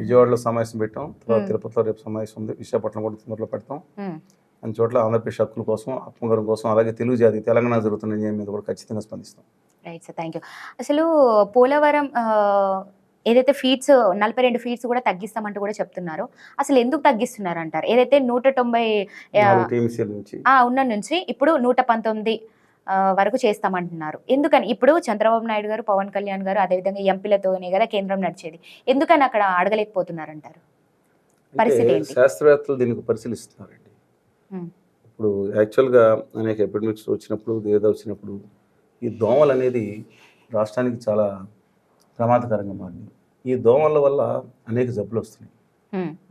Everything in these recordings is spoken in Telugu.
విజయవాడలో సమావేశం పెట్టాం. తర్వాత. తిరుపతిలో రేపు సమావేశం ఉంది. విశాఖపట్నం కూడా తొందరలో పెడతాం. అన్ని చోట్ల ఆంధ్రప్రదేశ్ హక్కుల కోసం ఆత్మగౌరవం కోసం అలాగే తెలుగు జాతి తెలంగాణ జరుగుతున్న న్యాయం మీద కూడా ఖచ్చితంగా స్పందిస్తాం. రైట్ సార్ థ్యాంక్ యూ అసలు పోలవరం ఏదైతే ఫీట్స్ నలభై రెండు ఫీట్స్ కూడా తగ్గిస్తామంటూ కూడా చెప్తున్నారు. అసలు ఎందుకు తగ్గిస్తున్నారు అంటారు ఏదైతే నూట తొంభై ఉన్న నుంచి ఇప్పుడు నూట పంతొమ్మిది వరకు చేస్తామంటున్నారు. ఎందుకని? ఇప్పుడు చంద్రబాబు నాయుడు గారు పవన్ కళ్యాణ్ గారు అదేవిధంగా ఎంపీలతోనే కదా కేంద్రం నడిచేది. ఎందుకని అక్కడ అడగలేకపోతున్నారంటారు పరిస్థితి? శాస్త్రవేత్తలు దీనికి పరిశీలిస్తున్నారండి. ఇప్పుడు యాక్చువల్గా అనేక ఎపిడమిక్స్ వచ్చినప్పుడు ఏదో వచ్చినప్పుడు ఈ దోమలు అనేది రాష్ట్రానికి చాలా ప్రమాదకరంగా మారింది. ఈ దోమల వల్ల అనేక జబ్బులు వస్తున్నాయి.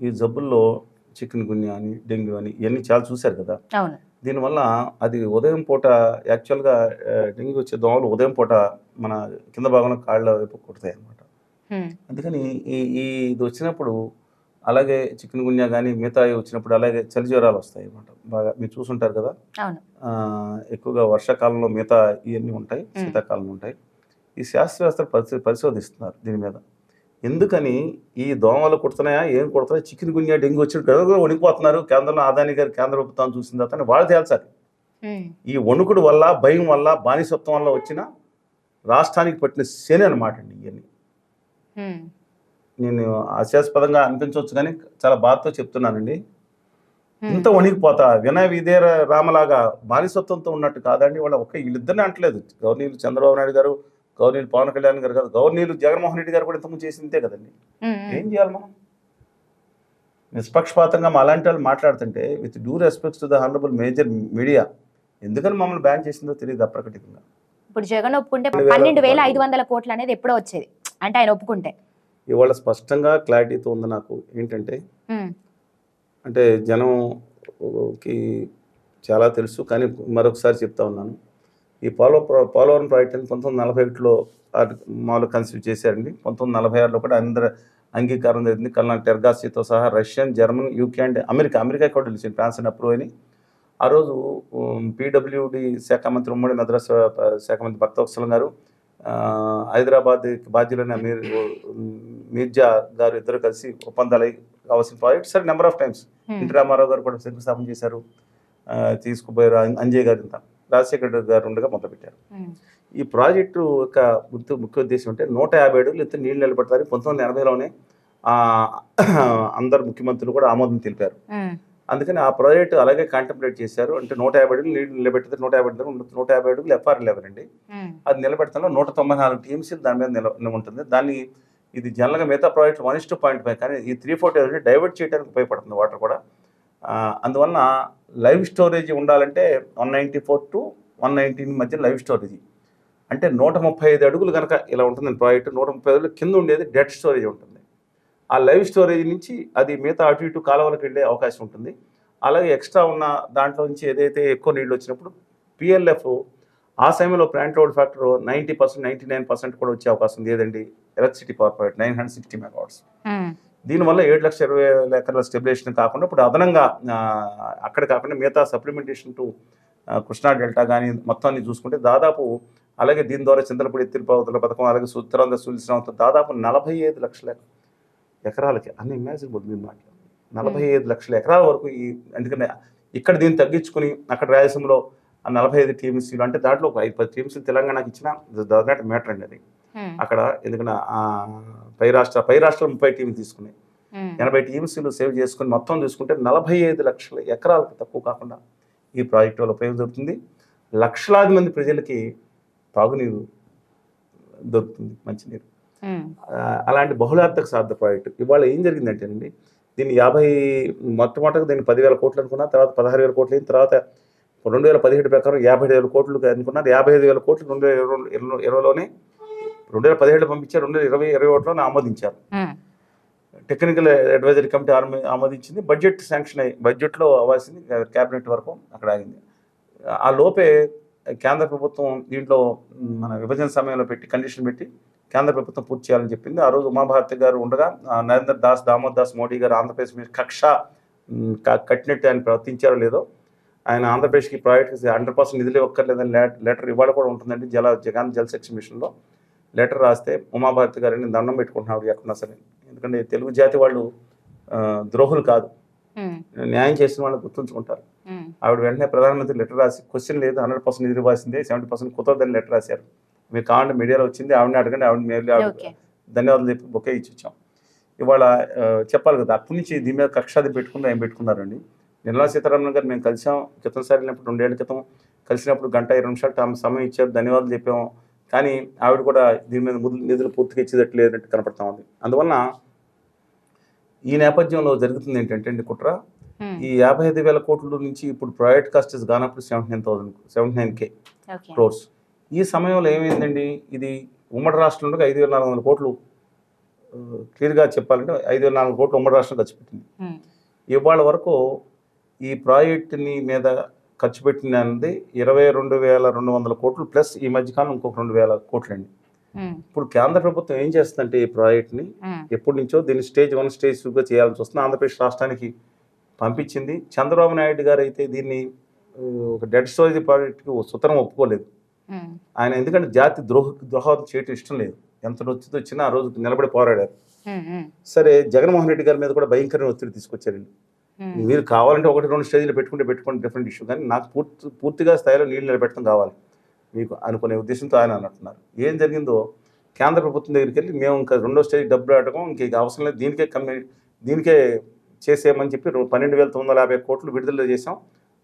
ఈ జబ్బుల్లో చికెన్ గున్యా అని డెంగ్యూ అని ఇవన్నీ చాలా చూశారు కదా? అవును. దీనివల్ల అది ఉదయం పూట యాక్చువల్గా డెంగ్యూ వచ్చే దోమలు ఉదయం పూట మన కింద భాగంలో కాళ్ళ వైపు కుడతాయి అన్నమాట. ఉమ్, అందుకని ఈ ఈ ఇది వచ్చినప్పుడు అలాగే చికెన్ గున్యా కానీ మిగతా వచ్చినప్పుడు అలాగే చలి జ్వరాలు వస్తాయి అన్నమాట. బాగా మీరు చూసుంటారు కదా? ఎక్కువగా వర్షాకాలంలో మిగతా ఇవన్నీ ఉంటాయి మ్. శీతాకాలం ఉంటాయి. ఈ శాస్త్రవేత్తలు పరిశీ పరిశోధిస్తున్నారు దీని మీద. ఎందుకని ఈ దోమలు కుడుతున్నాయా? ఏం కుడుతున్నాయి? చికెన్ గున్యా డెంగ్యూ వచ్చి గడగడ వణికిపోతున్నారు. కేంద్రంలో ఆదాని గారు కేంద్ర ప్రభుత్వం చూసిన తర్వాత వాళ్ళు తేల్చాలి. ఈ వణుకుడు వల్ల భయం వల్ల బానిసత్వం వల్ల వచ్చిన రాష్ట్రానికి పట్టిన శని అనమాట అండి ఇవన్నీ. నేను హాస్యాస్పదంగా అనిపించవచ్చు కానీ చాలా బాధతో చెప్తున్నానండి. ఇంత వణికిపోతా వినయ విధేయ రామలాగా బానిసత్వంతో ఉన్నట్టు కాదండి. వాళ్ళ ఒక్క వీళ్ళిద్దరిని అంటలేదు. గవర్నీలు చంద్రబాబు నాయుడు గారు గవర్నీలు పవన్ కళ్యాణ్ గారు కాదు గవర్నీలు జగన్మోహన్ రెడ్డి గారు కూడా ఇంతకుముందు చేసిందే కదండి. ఏం చేయాలి మనం? నిష్పక్షపాతంగా మా అలాంటి వాళ్ళు మాట్లాడుతుంటే with due respects to the honourable major media ఎందుకని మమ్మల్ని బ్యాన్ చేసిందో తెలియదు అప్రకటితంగా. ఇప్పుడు జగన్ ఒప్పుకుంటే పన్నెండు వేల. ఐదు వందల కోట్లు అనేది ఎప్పుడో వచ్చేది. అంటే ఆయన ఒప్పుకుంటే. ఇవాళ స్పష్టంగా క్లారిటీతో ఉంది నాకు ఏంటంటే అంటే జనంకి చాలా తెలుసు కానీ మరొకసారి చెప్తా ఉన్నాను. ఈ పోల పోలవరం ప్రాజెక్టుని పంతొమ్మిది నలభై ఒకటిలో మామూలు కన్సీవ్ చేశారండి. పంతొమ్మిది నలభై ఆరులో కూడా అందరు అంగీకారం జరిగింది. కల్నా టెర్గాసీతో సహా Russian German UK and America America కూడా తెలిసింది ఫ్రాన్స్ అండ్ అప్రూవ్ అని ఆ రోజు పీడబ్ల్యూడి శాఖ మంత్రి ఉమ్మడి మద్రాసు శాఖ మంత్రి భక్తవత్సలం గారు హైదరాబాద్ బాధ్యులైన మీర్ మీర్జా గారు ఇద్దరు కలిసి ఒప్పందాలు కావాల్సిన ప్రాజెక్ట్ సరే number of times. NT Rama Rao గారు కూడా శంకుస్థాపన చేశారు. తీసుకుపోయారు అంజయ్ గారు ఇంత రాజశేఖర గారు ఉండగా మొదలుపెట్టారు. ఈ ప్రాజెక్టు యొక్క ముఖ్య ముఖ్య ఉద్దేశం అంటే నూట యాభై అడుగులు ఎత్తు నీళ్ళు నిలబెడతారు పంతొమ్మిది వందల ఎనభైలోనే అందరు ముఖ్యమంత్రులు కూడా ఆమోదం తెలిపారు. అందుకని ఆ ప్రాజెక్టు అలాగే కాంటెంప్లేట్ చేశారు. అంటే నూట యాభై అడుగులు నీళ్ళు నిలబెట్టితే నూట యాభై అడుగులు నూట యాభై అడుగులు ఎఫ్ఆర్ లెవెల్ అండి. అది నిలబెడతాలో నూట తొంభై నాలుగు టీఎంసీలు దాని మీద నిల ఉంటుంది దాన్ని ఇది జనరల్గా మిగతా project one is two point five కానీ ఈ త్రీ ఫోర్టీ డైవర్ట్ చేయడానికి ఉపయోగపడుతుంది వాటర్ కూడా. అందువలన లైవ్ స్టోరేజ్ ఉండాలంటే one ninety four to one nineteen మధ్య లైవ్ స్టోరేజ్. అంటే నూట ముప్పై ఐదు అడుగులు కనుక ఇలా ఉంటుంది ప్రాజెక్ట్. నూట ముప్పై అడుగులు కింద ఉండేది డెడ్ స్టోరేజ్ ఉంటుంది. ఆ లైవ్ స్టోరేజ్ నుంచి అది మిగతా అటు ఇటు కాలువలకు వెళ్ళే అవకాశం ఉంటుంది. అలాగే ఎక్స్ట్రా ఉన్న దాంట్లో నుంచి ఏదైతే ఎక్కువ నీళ్ళు వచ్చినప్పుడు పిఎల్ఎఫ్ ఆ సమయంలో plant load factor ninety percent ninety nine percent కూడా వచ్చే అవకాశం ఉంది. ఏదండి? Electricity power point nine hundred sixty megawatts. దీనివల్ల ఏడు లక్షల ఇరవై వేల ఎకరాల స్టెబిలేషన్ కాకుండా ఇప్పుడు అదనంగా అక్కడ కాకుండా మిగతా సప్లిమెంటేషన్ టు కృష్ణా డెల్టా కానీ మొత్తాన్ని చూసుకుంటే దాదాపు అలాగే దీని ద్వారా చింతలపూడి ఎత్తిరిపావుతుల పథకం అలాగే ఉత్తరాంధ్ర సూచన దాదాపు నలభై ఐదు లక్షల ఎకరాలకి అన్ని ఇమాజినబుల్ మీరు మాట్లాడు నలభై ఐదు లక్షల ఎకరాల వరకు ఈ ఎందుకంటే ఇక్కడ దీన్ని తగ్గించుకుని అక్కడ రాయలసీమలో ఆ నలభై ఐదు టీఎంసీలు అంటే దాంట్లో ఒక ఐదు పది టీఎంసీలు తెలంగాణకి ఇచ్చిన దాదాపు మ్యాటర్ అండి అది. అక్కడ ఎందుకంటే ఆ, పై రాష్ట్ర పై రాష్ట్రాలు ముప్పై టీంలు తీసుకున్నాయి. ఎనభై టీమ్స్లు సేవ్ చేసుకుని మొత్తం చూసుకుంటే నలభై ఐదు లక్షల ఎకరాలకు తక్కువ కాకుండా ఈ ప్రాజెక్టు వల్ల ఉపయోగం దొరుకుతుంది. లక్షలాది మంది ప్రజలకి తాగునీరు దొరుకుతుంది మంచినీరు. అలాంటి బహుళార్థక సాధ్య ప్రాజెక్టు. ఇవాళ ఏం జరిగిందంటేనండి దీన్ని యాభై మొట్టమొదటిగా దీన్ని పదివేల కోట్లు అనుకున్నా తర్వాత పదహారు వేల కోట్లు అయిన తర్వాత రెండు వేల పదిహేడు ప్రకారం యాభై ఐదు వేల కోట్లు అనుకున్నారు యాభై ఐదు వేల కోట్లు రెండు వేల ఇరవై ఇరవైలోనే రెండు వేల పదిహేడు పంపించారు రెండు వేల ఇరవై ఇరవై ఒకటిలోనే ఆమోదించారు. టెక్నికల్ అడ్వైజరీ కమిటీ ఆర్మ- ఆమోదించింది. బడ్జెట్ శాంక్షన్ అయ్యి బడ్జెట్లో అవ్వాల్సింది క్యాబినెట్ వరకు అక్కడ ఆగింది. ఆ లోపే కేంద్ర ప్రభుత్వం దీంట్లో మన విభజన సమయంలో పెట్టి కండిషన్ పెట్టి కేంద్ర ప్రభుత్వం పూర్తి చేయాలని చెప్పింది. ఆ రోజు ఉమాభారతి గారు ఉండగా నరేంద్ర దాస్ దామోదర్ దాస్ మోడీ గారు ఆంధ్రప్రదేశ్ మీద కక్ష కట్టినట్టు ఆయన ప్రవర్తించారో లేదో ఆయన ఆంధ్రప్రదేశ్కి ప్రాజెక్ట్కి హండ్రెడ్ పర్సెంట్ నిధులు ఒక్కర్లేదని లెటర్ ఇవాళ కూడా ఉంటుందండి జల జగన్ జల్ శక్తి మిషన్లో. లెటర్ రాస్తే ఉమాభారతి గారిని దండం పెట్టుకుంటున్నాడు ఎక్కడున్నా సరే. ఎందుకంటే తెలుగు జాతి వాళ్ళు ద్రోహులు కాదు. న్యాయం చేసిన వాళ్ళు గుర్తుంచుకుంటారు. ఆవిడ వెంటనే ప్రధానమంత్రి లెటర్ రాసి క్వశ్చన్ లేదు హండ్రెడ్ పర్సెంట్ ఎదురు రాసిందే సెవెంటీ పర్సెంట్ కుదరదని లెటర్ రాశారు. మీరు కావాలంటే మీడియాలో వచ్చింది ఆవిడని అడగండి ఆవిడ మేలు ఆవిడ ధన్యవాదాలు చెప్పి బొకే ఇచ్చి వచ్చాం. ఇవాళ చెప్పాలి కదా అప్పటి నుంచి దీని మీద కక్షాది పెట్టుకుని ఏం పెట్టుకున్నారండి? నిర్మలా సీతారామన్ గారు మేము కలిసాం క్రితంసారి వెళ్ళినప్పుడు రెండేళ్ళ క్రితం కలిసినప్పుడు గంట ఇరవై నిమిషాలు టైం సమయం ఇచ్చారు ధన్యవాదాలు చెప్పాము. కానీ ఆవిడ కూడా దీని మీద నిధులు పూర్తిగా ఇచ్చేటట్టు లేనట్టు కనపడతా ఉంది. అందువలన ఈ నేపథ్యంలో జరుగుతుంది ఏంటంటే అండి కుట్ర. ఈ యాభై ఐదు వేల కోట్ల నుంచి ఇప్పుడు private costs గానప్పుడు seventy nine thousand seventy nine K crores ఈ సమయంలో ఏమైందండి? ఇది ఉమ్మడి రాష్ట్రంలో ఐదు వేల నాలుగు వందల కోట్లు క్లియర్గా చెప్పాలంటే ఐదు వేల నాలుగు కోట్లు ఉమ్మడి రాష్ట్రం ఖర్చు పెట్టింది. ఇవాళ వరకు ఈ ప్రాజెక్టుని మీద ఖర్చు పెట్టినది ఇరవై రెండు వేల రెండు వందల కోట్లు ప్లస్ ఈ మధ్యకాలం ఇంకొక రెండు వేల కోట్లు అండి ఇప్పుడు కేంద్ర ప్రభుత్వం ఏం చేస్తుందంటే ఈ ప్రాజెక్ట్ని ఎప్పటి నుంచో దీన్ని స్టేజ్ వన్ స్టేజ్ టూగా చేయాల్సి వస్తుంది. ఆంధ్రప్రదేశ్ రాష్ట్రానికి పంపించింది. చంద్రబాబు నాయుడు గారు అయితే దీన్ని ఒక డెడ్ స్టోరేజ్ ప్రాజెక్ట్కి సుతరం ఒప్పుకోలేదు. ఆయన ఎందుకంటే జాతి ద్రోహ ద్రోహం చేయటం ఇష్టం లేదు. ఎంత నొచ్చి వచ్చినా ఆ రోజు నిలబడి పోరాడారు. సరే జగన్మోహన్ రెడ్డి గారి మీద కూడా భయంకరమైన ఒత్తిడి తీసుకొచ్చారు వీళ్ళు. ఉమ్, మీరు కావాలంటే ఒకటి రెండు స్టేజ్లు పెట్టుకుంటే పెట్టుకోండి డిఫరెంట్ ఇష్యూ కానీ నాకు పూర్తి పూర్తిగా స్థాయిలో నీళ్ళు నిలబెట్టడం కావాలి మీకు అనుకునే ఉద్దేశంతో ఆయన అన్నట్టున్నారు. ఏం జరిగిందో కేంద్ర ప్రభుత్వం దగ్గరికి వెళ్ళి మేము ఇంకా రెండో స్టేజ్ డబ్బులు ఆడటం ఇంక అవసరం లేదు. దీనికే కమ్మి దీనికే చేసేయమని చెప్పి పన్నెండు వేల తొమ్మిది వందల యాభై కోట్లు విడుదల చేసాం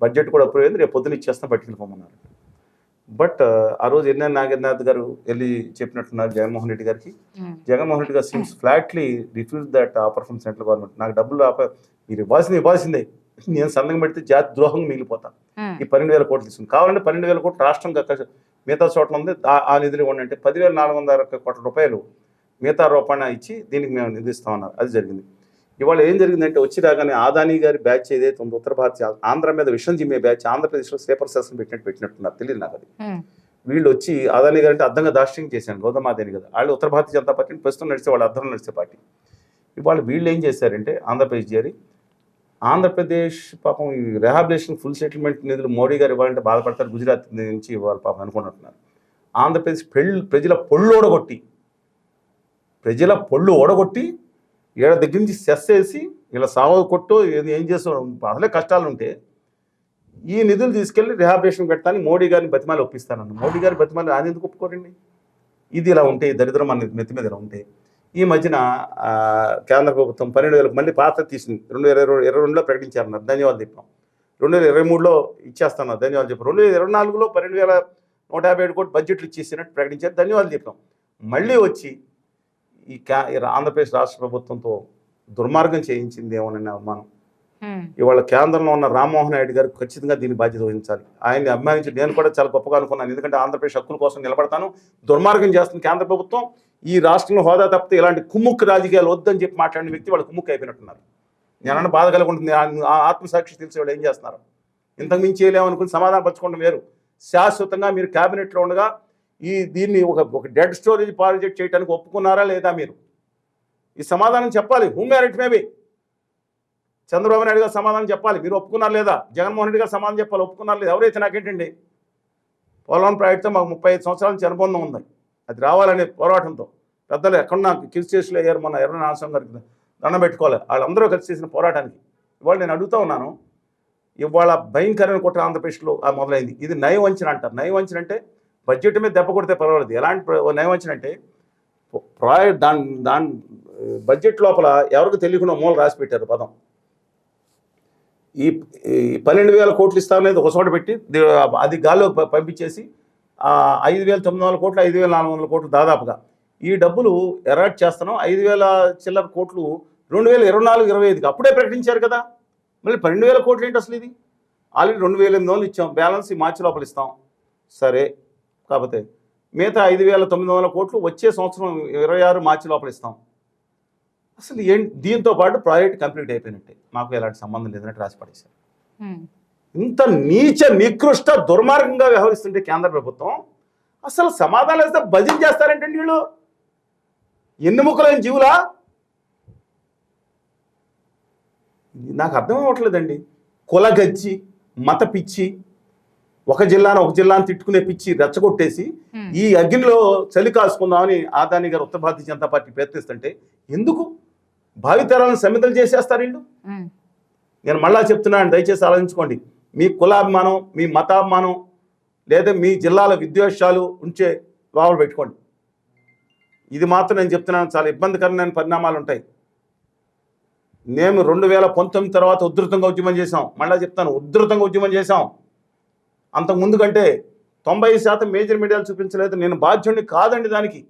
బడ్జెట్ కూడా అప్రూవ్ అయింది. రేపు పొద్దున ఇచ్చేస్తాం పట్టుకెళ్ళిపోమన్నారు. బట్ ఆ రోజు ఎన్ఎన్ నాగేంద్రనాథ్ గారు వెళ్ళి చెప్పినట్టున్నారు జగన్మోహన్ రెడ్డి గారికి. జగన్మోహన్ రెడ్డి గారు seems flatly refuse that offer from central government. నాకు డబ్బులు ఆప మీరు ఇవ్వాల్సింది ఇవ్వాల్సిందే. నేను సంతకం పెడితే జాతి ద్రోహం మిగిలిపోతా. ఈ పన్నెండు వేల కోట్లు తీసుకుని. కావాలంటే పన్నెండు వేల కోట్లు రాష్ట్రం మిగతా చోట్ల ఉంది. ఆ- నిధులు ఇవ్వండి అంటే పదివేల నాలుగు వందల కోట్ల రూపాయలు మిగతా రూపాయన ఇచ్చి దీనికి మేము నిధి ఇస్తామన్నారు అది జరిగింది. ఇవాళ ఏం జరిగిందంటే వచ్చి రాగానే ఆదాని గారి బ్యాచ్ ఏదైతే ఉందో ఉత్తర భారత్ ఆంధ్ర మీద విషం జిమ్మే బ్యాచ్ ఆంధ్రప్రదేశ్లో స్లీపర్ శాసనం పెట్టినట్టు పెట్టినట్టున్నారు తెలియదు నాకు అది. వీళ్ళు వచ్చి అదాని గారు అంటే అర్థంగా దాష్ట్యం చేశాను గౌతమాదేని కదా. వాళ్ళు ఉత్తర భారతీయ జనతా పార్టీని ప్రస్తుతం నడిచే వాళ్ళు అర్థం నడిచే పార్టీ. ఇవాళ వీళ్ళు ఏం చేశారంటే ఆంధ్రప్రదేశ్ చేరి ఆంధ్రప్రదేశ్ పాపం ఈ రెహాబిలేషన్ ఫుల్ సెటిల్మెంట్ నిధులు మోడీ గారు ఇవ్వాలంటే బాధపడతారు గుజరాత్ నుంచి ఇవ్వాలి పాపం అనుకుంటున్నారు. ఆంధ్రప్రదేశ్ పెళ్ళి ప్రజల పొళ్ళు ఓడగొట్టి ప్రజల పొళ్ళు ఓడగొట్టి ఏడ దగ్గర నుంచి సెస్ వేసి ఇలా సావ కొట్టు ఏది ఏం చేస్తాం అసలే కష్టాలు ఉంటే ఈ నిధులు తీసుకెళ్ళి రిహాబిలేషన్ పెట్టాలని మోడీ గారిని బతిమాలి ఒప్పిస్తానన్న. మోడీ గారి బతిమాలి ఆయన ఎందుకు ఒప్పుకోరండి? ఇది ఇలా ఉంటే దరిద్రం మన మెత్తి మీద ఇలా ఉంటే ఈ మధ్యన కేంద్ర ప్రభుత్వం పన్నెండు వేలకు మళ్ళీ పాత తీసింది. రెండు వేల ఇరవై ఇరవై రెండులో ప్రకటించారన్నారు ధన్యవాదాలు చెప్పాం. రెండు వేల ఇరవై మూడులో ఇచ్చేస్తున్నారు ధన్యవాదాలు చెప్పాం రెండు వేల ఇరవై నాలుగులో పన్నెండు వేల నూట యాభై ఏడు కోట్లు బడ్జెట్లు ఇచ్చేసినట్టు ప్రకటించారు ధన్యవాదాలు చెప్పాం. మళ్ళీ వచ్చి ఈ క్యా ఆంధ్రప్రదేశ్ రాష్ట్ర ప్రభుత్వంతో దుర్మార్గం చేయించింది ఏమోనని అవమానం ఇవాళ కేంద్రంలో ఉన్న రామ్మోహన్ నాయుడు గారు ఖచ్చితంగా దీని బాధ్యత వహించాలి. ఆయన్ని అభిమానించి నేను కూడా చాలా గొప్పగా అనుకున్నాను. ఎందుకంటే ఆంధ్రప్రదేశ్ హక్కుల కోసం నిలబడతాను దుర్మార్గం చేస్తుంది కేంద్ర ప్రభుత్వం. ఈ రాష్ట్రంలో హోదా తప్పితే ఇలాంటి కుమ్ముక్కు రాజకీయాలు వద్దని చెప్పి మాట్లాడిన వ్యక్తి వాళ్ళు కుమ్ముక్కు అయిపోయినట్టున్నారు. నేనన్న బాధ కలిగి ఉంటుంది ఆ- ఆ ఆత్మసాక్షి తెలిసి వాళ్ళు ఏం చేస్తున్నారు? ఇంతకు మించి చేయలేమనుకుని సమాధానం పరచుకోవడం వేరు. శాశ్వతంగా మీరు క్యాబినెట్లో ఉండగా ఈ దీన్ని ఒక ఒక డెడ్ స్టోరేజ్ ప్రాజెక్ట్ చేయడానికి ఒప్పుకున్నారా లేదా మీరు? ఈ సమాధానం చెప్పాలి. Who married maybe Chandrababu Naidu గారు సమాధానం చెప్పాలి. మీరు ఒప్పుకున్నారు లేదా? జగన్మోహన్ రెడ్డి గారు సమాధానం చెప్పాలి. ఒప్పుకున్నారు లేదా? ఎవరైతే నాకేంటండి? పోలవరం ప్రాజెక్టుతో మాకు ముప్పై ఐదు సంవత్సరాల నుంచి అనుబంధం ఉంది. అది రావాలనే పోరాటంతో. పెద్దలు ఎక్కడ నాకు కిల్ స్టేషన్లో అయ్యారు మొన్న ఎర్ర నాగస్వామి గారికి దండం పెట్టుకోవాలి. వాళ్ళందరూ కలిసి చేసిన పోరాటానికి. ఇవాళ నేను అడుగుతా ఉన్నాను ఇవాళ భయంకరమైన కుట్ర ఆంధ్రప్రదేశ్లో మొదలైంది. ఇది నయవంచన అంటారు. నయవంచన అంటే బడ్జెట్ మీద దెబ్బ కొడితే పర్వాలేదు. ఎలాంటి ప్ర- నయవంచన అంటే దాని దాని బడ్జెట్ లోపల ఎవరికి తెలియకుండా మూల రాసి పెట్టారు పదం. ఈ పన్నెండు వేల కోట్లు ఇస్తామనేది ఒక చోట పెట్టి అది గాల్లో ప- పంపించేసి ఐదు వేల తొమ్మిది వందల కోట్లు ఐదు వేల నాలుగు వందల కోట్లు దాదాపుగా. ఈ డబ్బులు ఎరాట్ చేస్తున్నాం. ఐదు వేల చిల్లర కోట్లు రెండు వేల ఇరవై నాలుగు ఇరవై ఐదుకి అప్పుడే ప్రకటించారు కదా. మళ్ళీ పన్నెండు వేల కోట్లు ఏంటి అసలు ఇది? ఆల్రెడీ రెండు వేల ఎనిమిది వందలు ఇచ్చాం. బ్యాలెన్స్ ఈ మార్చి లోపల ఇస్తాం. సరే. కాకపోతే మిగతా ఐదు వేల తొమ్మిది వందల కోట్లు వచ్చే సంవత్సరం ఇరవై ఆరు మార్చి లోపల ఇస్తాం. అసలు ఏం దీంతో పాటు ప్రాజెక్ట్ కంప్లీట్ అయిపోయినట్టే. మాకు ఎలాంటి సంబంధం లేదన్నట్టు రాసి పడేశారు. ఇంత నీచ నికృష్ట దుర్మార్గంగా వ్యవహరిస్తుంటే కేంద్ర ప్రభుత్వం అసలు సమాధానం ఇస్తే భజన చేస్తారంటండి వీళ్ళు. ఎన్ని ముక్కలైన జీవులా? నాకు అర్థం అవ్వట్లేదండి. కులగజ్జి మత పిచ్చి ఒక జిల్లాను ఒక జిల్లాను తిట్టుకునే పిచ్చి రెచ్చగొట్టేసి. ఈ అగ్నిలో చలి కాసుకుందామని ఆదాని గారు ఉత్తర భారతీయ జనతా పార్టీ ప్రయత్నిస్తుంటే ఎందుకు? భావితరాలను సమితలు చేసేస్తారు వీళ్ళు. నేను మళ్ళా చెప్తున్నాను దయచేసి ఆలోచించుకోండి. మీ కులాభిమానం మీ మతాభిమానం లేదా మీ జిల్లాల విద్వేషాలు ఉంచే లోపల పెట్టుకోండి. ఇది మాత్రం నేను చెప్తున్నాను చాలా ఇబ్బందికరమైన పరిణామాలు ఉంటాయి. మేము రెండు వేల పంతొమ్మిది తర్వాత ఉధృతంగా ఉద్యమం చేశాం. మళ్ళా చెప్తాను ఉధృతంగా ఉద్యమం చేశాం. అంతకుముందు కంటే తొంభై శాతం మేజర్ మీడియాలు చూపించలేదు. నేను బాధ్యుడిని కాదండి దానికి.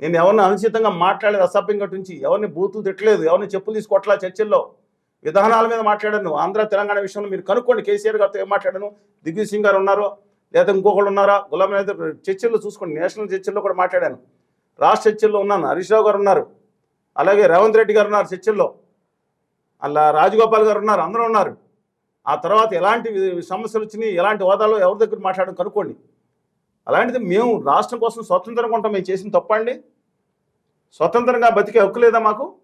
నేను ఎవరిని అనుచితంగా మాట్లాడలేదు అసభ్యంగా నుంచి ఎవరిని బూతులు తిట్టలేదు ఎవరిని చెప్పులు తీసుకోవట్లా చర్చల్లో. విధానాల మీద మాట్లాడాను. ఆంధ్ర తెలంగాణ విషయంలో మీరు కనుక్కోండి. కేసీఆర్ గారితో ఏం మాట్లాడాను? దిగ్విజయ్ సింగ్ గారు ఉన్నారో? లేదా ఇంకొకళ్ళు ఉన్నారా? గులాం నబీ చర్చల్లో చూసుకోండి. నేషనల్ చర్చల్లో కూడా మాట్లాడాను. రాష్ట్ర చర్చల్లో ఉన్నాను. హరీష్ రావు గారు ఉన్నారు. అలాగే రేవంత్ రెడ్డి గారు ఉన్నారు చర్చల్లో. అలా రాజగోపాల్ గారు ఉన్నారు. అందరూ ఉన్నారు. ఆ తర్వాత ఎలాంటి సమస్యలు వచ్చినాయి ఎలాంటి హోదాలో ఎవరి దగ్గర మాట్లాడడం కనుక్కోండి. అలాంటిది మేము రాష్ట్రం కోసం స్వతంత్రంగా ఉంటాం మేము చేసిన తప్పండి స్వతంత్రంగా బతికే హక్కు లేదా మాకు?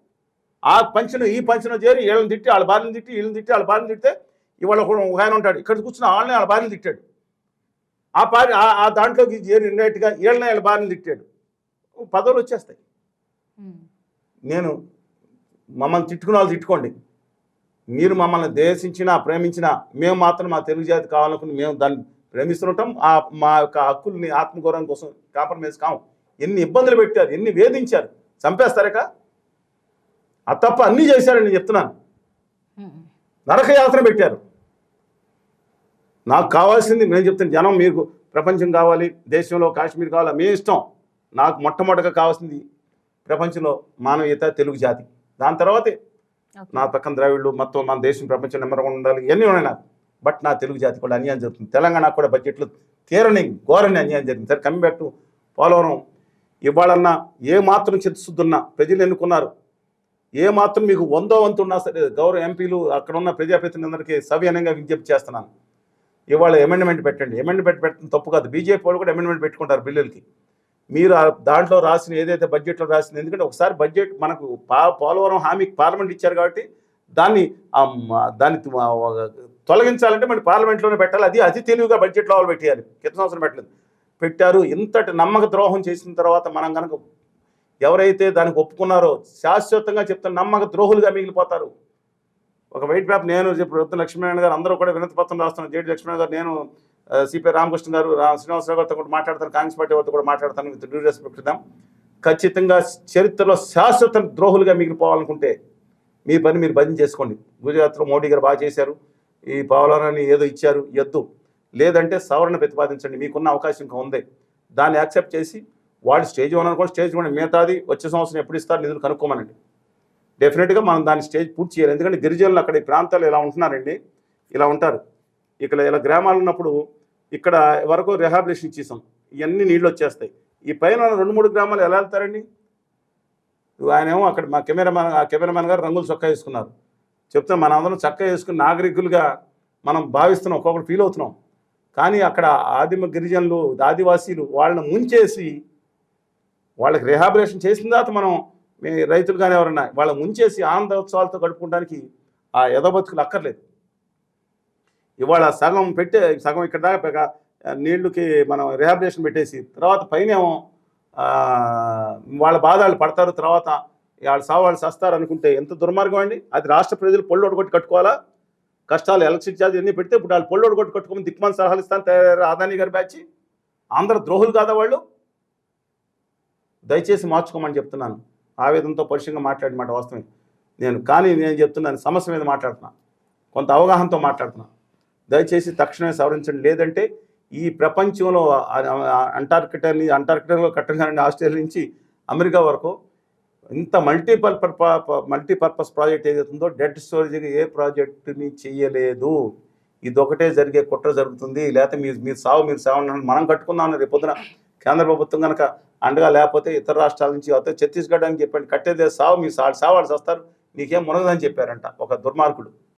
ఆ పంచను ఈ పంచను చేరి వీళ్ళని తిట్టి వాళ్ళ భార్యను తిట్టి వీళ్ళని తిట్టి వాళ్ళ భార్యను తిడితే ఇవాళ ఒక ఆయన ఉంటాడు. ఇక్కడ కూర్చున్న వాళ్ళని వాళ్ళ భార్యను తిట్టాడు. ఆ భార్య ఆ- ఆ దాంట్లోకి చేరి ఇండైరెక్ట్గా వీళ్ళని వాళ్ళ భార్యను తిట్టాడు. పదవులు వచ్చేస్తాయి. నేను మమ్మల్ని తిట్టుకున్న వాళ్ళు తిట్టుకోండి. మీరు మమ్మల్ని దేశించినా ప్రేమించినా మేము మాత్రం మా తెలుగు జాతి కావాలనుకుని మేము దాన్ని ప్రేమిస్తుంటాం. ఆ మా యొక్క హక్కుల్ని ఆత్మగౌరవం కోసం కాంప్రమైజ్ కాము. ఎన్ని ఇబ్బందులు పెట్టారు ఎన్ని వేధించారు చంపేస్తారక ఆ తప్ప అన్నీ చేశారని నేను చెప్తున్నాను. నరక నరకయాత్ర పెట్టారు. నాకు కావాల్సింది నేను చెప్తాను జనం మీకు ప్రపంచం కావాలి దేశంలో కాశ్మీర్ కావాలి మీ ఇష్టం. నాకు మొట్టమొదటిగా కావాల్సింది ప్రపంచంలో మానవీయత తెలుగు జాతి. దాని తర్వాతే నా పక్కన ద్రావిడులు మొత్తం మన దేశం ప్రపంచం నెంబర్ వన్ ఉండాలి ఇవన్నీ ఉన్నాయి నాకు. బట్ నా తెలుగు జాతి కూడా అన్యాయం జరుగుతుంది. తెలంగాణకు కూడా బడ్జెట్లు తీరని ఘోరని అన్యాయం జరిగింది. సరే కమ్మిబెట్టు పోలవరం. ఇవాళన్నా ఏ మాత్రం చిత్తశుద్ధున్నా ప్రజలు ఎన్నుకున్నారు? ఏ మాత్రం మీకు వందో వంతు ఉన్నా సరే గౌరవ ఎంపీలు అక్కడ ఉన్న ప్రజాప్రతినిధులందరికీ సవ్యనంగా విజ్ఞప్తి చేస్తున్నాను. ఇవాళ అమెండ్మెంట్ పెట్టండి. అమెండ్మెంట్ పెట్టడం తప్పు కాదు. బీజేపీ వాళ్ళు కూడా అమెండ్మెంట్ పెట్టుకుంటారు బిల్లులకి. మీరు దాంట్లో రాసిన ఏదైతే బడ్జెట్లో రాసింది ఎందుకంటే ఒకసారి బడ్జెట్ మనకు పా పోలవరం హామీకి పార్లమెంట్ ఇచ్చారు కాబట్టి దాన్ని దాన్ని తొలగించాలంటే మళ్ళీ పార్లమెంట్లోనే పెట్టాలి. అది అతి తెలివిగా బడ్జెట్లో వాళ్ళు పెట్టేయాలి. క్రితం సంవత్సరం పెట్టలేదు. పెట్టారు. ఇంతటి నమ్మక ద్రోహం చేసిన తర్వాత మనం కనుక ఎవరైతే దానికి ఒప్పుకున్నారో శాశ్వతంగా చెప్తున్న నమ్మక ద్రోహులుగా మిగిలిపోతారు. ఒక వైట్ పేపర్ నేను ఇప్పుడు లక్ష్మీనారాయణ గారు అందరూ కూడా వినతి పత్రం రాస్తున్నారు. జేడి లక్ష్మీనారాయణ గారు నేను సిపి రామకృష్ణ గారు రా- శ్రీనివాసరావు గారితో కూడా మాట్లాడతాను కాంగ్రెస్ పార్టీ వారితో కూడా మాట్లాడతాను విత్ డ్యూ రెస్పెక్ట్ ఇద్దాం. ఖచ్చితంగా చరిత్రలో శాశ్వత ద్రోహులుగా మిగిలిపోవాలనుకుంటే మీ పని మీరు బంద్ చేసుకోండి. గుజరాత్లో మోడీ గారు బాగా చేశారు. ఈ పోలవరాన్ని ఏదో ఇచ్చారు ఎద్దు. లేదంటే సవరణ ప్రతిపాదించండి. మీకున్న అవకాశం ఇంకా ఉంది. దాన్ని యాక్సెప్ట్ చేసి వాళ్ళు స్టేజ్ వన్ అనుకోండి స్టేజ్ వన్ మిగతాది వచ్చే సంవత్సరం ఎప్పుడు ఇస్తారు నిధులు కనుక్కోమనండి. డెఫినెట్గా మనం దాన్ని స్టేజ్ పూర్తి చేయాలి. ఎందుకంటే గిరిజనులు అక్కడ ఈ ప్రాంతాలు ఇలా ఉంటున్నారండి. ఇలా ఉంటారు. ఇక్కడ ఇలా గ్రామాలు ఉన్నప్పుడు ఇక్కడ వరకు రిహాబిలేషన్ ఇచ్చేసాం. ఇవన్నీ నీళ్ళు వచ్చేస్తాయి. ఈ పైన రెండు మూడు గ్రామాలు ఎలా వెళ్తారండి? ఆయన ఏమో అక్కడ మా కెమెరామెన్ ఆ కెమెరామెన్ గారు రంగులు చొక్కా వేసుకున్నారు. చెప్తాం మన అందరం చక్కా వేసుకుని నాగరికులుగా మనం భావిస్తున్నాం ఒక్కొక్కరు ఫీల్ అవుతున్నాం. కానీ అక్కడ ఆదిమ గిరిజనులు ఆదివాసీలు వాళ్ళని ముంచేసి వాళ్ళకి రిహాబిలేషన్ చేసిన తర్వాత మనం మీ రైతులు కానీ ఎవరన్నా వాళ్ళ ముంచేసి ఆనంద ఉత్సవాలతో గడుపుకోవడానికి ఆ యథబతుకులు అక్కర్లేదు. ఇవాళ సగం పెట్టే సగం ఇక్కడ దాకా నీళ్ళుకి నీళ్ళకి మనం రిహాబిలేషన్ పెట్టేసి తర్వాత పైనేమో వాళ్ళ బాధ పడతారు తర్వాత వాళ్ళు సావు వాళ్ళు సస్తారు అనుకుంటే ఎంత దుర్మార్గం అండి? అది రాష్ట్ర ప్రజలు పొల్లు కొట్టి కట్టుకోవాలా? కష్టాలు ఎలక్ట్రిక్ ఛార్జ్ ఎన్ని పెడితే ఇప్పుడు వాళ్ళు పొల్లు కొట్టి కట్టుకోమని దిక్మాన్ సలహాలు ఇస్తాను తయారు ఆదాని గారి బ్యాచ్. ఆంధ్ర ద్రోహులు కాదా వాళ్ళు? దయచేసి మార్చుకోమని చెప్తున్నాను. ఆవేదనతో పరుషంగా మాట్లాడిన మాట నేను కానీ నేను చెప్తున్నాను సమస్య మీద మాట్లాడుతున్నా. కొంత అవగాహనతో మాట్లాడుతున్నా. దయచేసి తక్షణమే సవరించండి. లేదంటే ఈ ప్రపంచంలో అంటార్కిటర్ని అంటార్కిటర్లో అంటార్కిటాని అంటార్కిటాలో కట్టగానే ఆస్ట్రేలియా నుంచి అమెరికా వరకు ఇంత మల్టీపర్ మల్టీపర్పస్ ప్రాజెక్ట్ ఏదైతుందో డెడ్ స్టోరేజ్గా ఏ ప్రాజెక్టుని చెయ్యలేదు ఇదొకటే జరిగే కుట్ర జరుగుతుంది. లేకపోతే మీరు మీరు సావు మీరు సావు మనం కట్టుకుందాం రేపు పొద్దున కేంద్ర ప్రభుత్వం కనుక అండగా లేకపోతే ఇతర రాష్ట్రాల నుంచి అవుతే ఛత్తీస్గఢ్ అని చెప్పండి కట్టేదే సావు మీ సావు సావాళ్ళు వస్తారు. నీకేం మునగదని చెప్పారంట ఒక దుర్మార్గుడు.